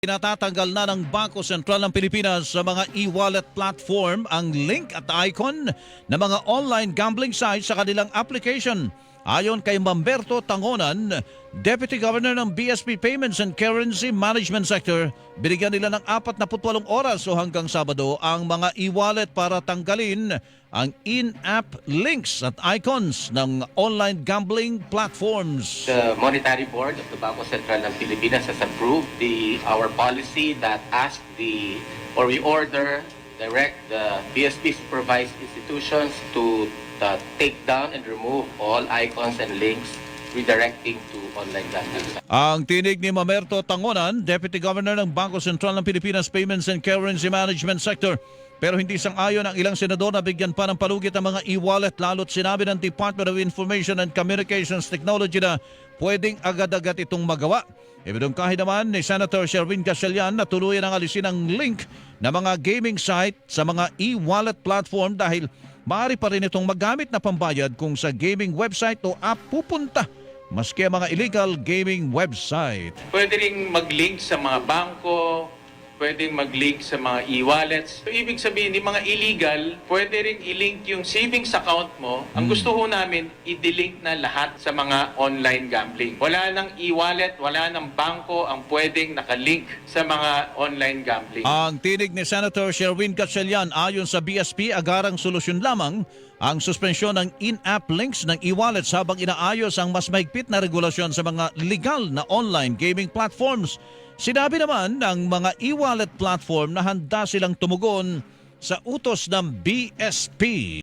Natatanggal na ng Bangko Sentral ng Pilipinas sa mga e-wallet platform ang link at icon ng mga online gambling sites sa kanilang application. Ayon kay Mamberto Tangonan, Deputy Governor ng BSP Payments and Currency Management Sector, binigyan nila ng 48 oras o hanggang Sabado ang mga e-wallet para tanggalin ang in-app links at icons ng online gambling platforms. The Monetary Board of the Bangko Sentral ng Pilipinas has approved the our policy that asks the or we order direct the BSP supervised institutions to uh, take down and remove all icons and links redirecting to online gambling. Ang tinig ni Mamerto Tangonan, Deputy Governor ng Bangko Sentral ng Pilipinas Payments and Currency Management Sector. Pero hindi sang-ayon ang ilang senador na bigyan pa ng palugit ang mga e-wallet lalo't sinabi ng Department of Information and Communications Technology na pwedeng agad-agad itong magawa. Ibinungkahi naman ni Senator Sherwin Gatchalian na tuluyan ang alisin ang link na mga gaming site sa mga e-wallet platform dahil maaari pa rin itong magamit na pambayad kung sa gaming website o app pupunta maski ang mga illegal gaming website. Pwede ring mag-link sa mga bangko, pwedeng mag-link sa mga e-wallets. So, ibig sabihin, yung mga illegal, pwede ring i-link yung savings account mo. Ang gusto ho namin, i-delink na lahat sa mga online gambling. Wala nang e-wallet, wala nang bangko ang pwedeng nakalink sa mga online gambling. Ang tinig ni Senator Sherwin Gatchalian ayon sa BSP agarang solusyon lamang ang suspensyon ng in-app links ng e-wallets habang inaayos ang mas mahigpit na regulasyon sa mga legal na online gaming platforms. Sinabi naman ng mga e-wallet platform na handa silang tumugon sa utos ng BSP.